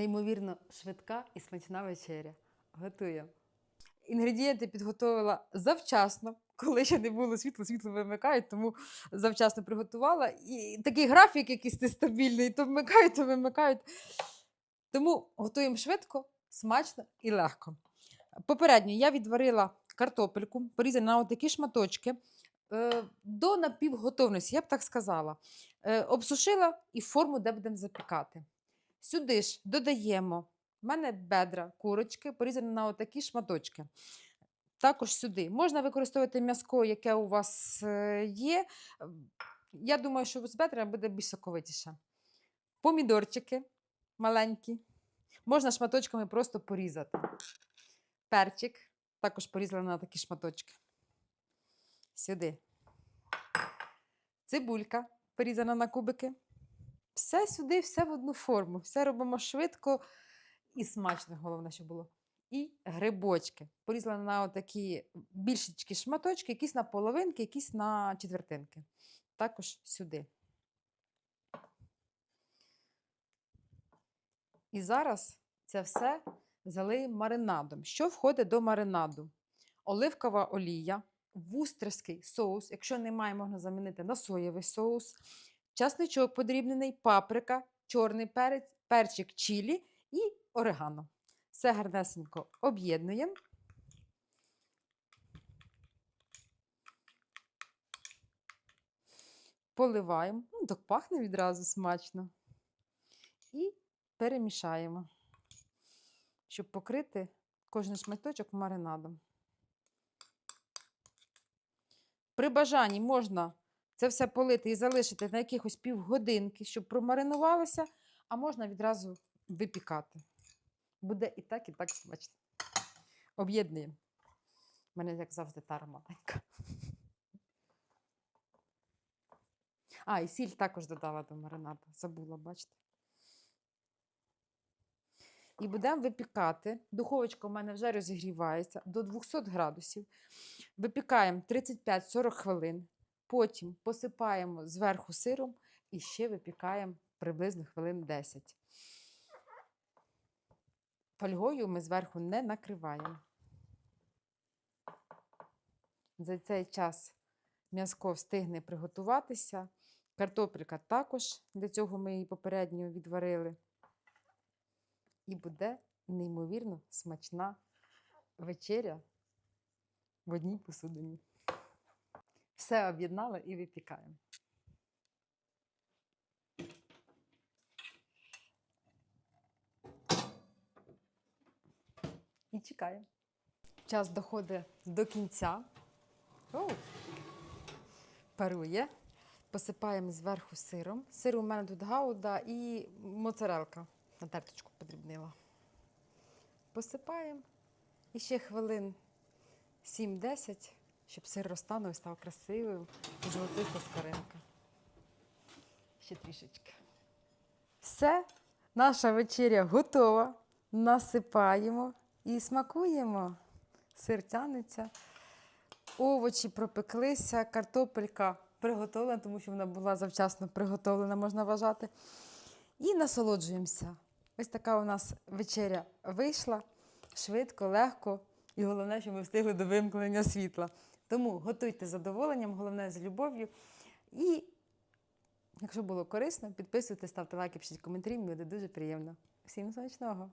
Неймовірно швидка і смачна вечеря. Готуємо. Інгредієнти підготувала завчасно, коли ще не було світло, світло вимикають, тому завчасно приготувала. І такий графік якийсь нестабільний, то вмикають, то вимикають. Тому готуємо швидко, смачно і легко. Попередньо я відварила картопельку, порізану на такі шматочки е, до напівготовності, я б так сказала. Е, обсушила і форму, де будемо запікати. Сюди ж додаємо в мене бедра курочки, порізані на отакі шматочки. Також сюди можна використовувати м'яско, яке у вас е, є. Я думаю, що з бедра буде більш соковитіше. Помідорчики маленькі. Можна шматочками просто порізати. Перчик також порізала на такі шматочки. Сюди. Цибулька порізана на кубики. Все сюди, все в одну форму. Все робимо швидко і смачно, головне, що було. І грибочки. Порізала на такі більшечки шматочки, якісь на половинки, якісь на четвертинки. Також сюди. І зараз це все залиємо маринадом. Що входить до маринаду? Оливкова олія, вустерський соус. Якщо немає, можна замінити на соєвий соус, часничок подрібнений, паприка, чорний перець, перчик чілі і орегано. Все гарнесенько об'єднуємо. Поливаємо. Ну, так пахне відразу смачно. І перемішаємо, щоб покрити кожен шматочок маринадом. При бажанні можна це все полити і залишити на якихось півгодинки, щоб промаринувалося, а можна відразу випікати. Буде і так, і так смачно. Об'єднуємо. У мене, як завжди, тара маленька. А, і сіль також додала до маринаду. Забула, бачите? І будемо випікати. Духовочка у мене вже розігрівається до 200 градусів. Випікаємо 35-40 хвилин. Потім посипаємо зверху сиром і ще випікаємо приблизно хвилин 10. Фольгою ми зверху не накриваємо. За цей час м'язко встигне приготуватися. Картопелька також, для цього ми її попередньо відварили. І буде неймовірно смачна вечеря в одній посудині. Все об'єднала і випікаємо. І чекаємо. Час доходить до кінця. Оу. Парує. Посипаємо зверху сиром. Сир у мене тут гауда і моцарелка. На терточку подрібнила. Посипаємо. І ще хвилин 7-10, щоб сир розтанув і став красивим і золотиста скоринка. Ще трішечки. Все, наша вечеря готова. Насипаємо і смакуємо. Сир тянеться. Овочі пропеклися, картопелька приготовлена, тому що вона була завчасно приготовлена, можна вважати. І насолоджуємося. Ось така у нас вечеря вийшла швидко, легко. І головне, що ми встигли до вимкнення світла. Тому готуйте з задоволенням, головне з любов'ю. І якщо було корисно, підписуйтесь, ставте лайки, пишіть коментарі, мені буде дуже приємно. Всім смачного!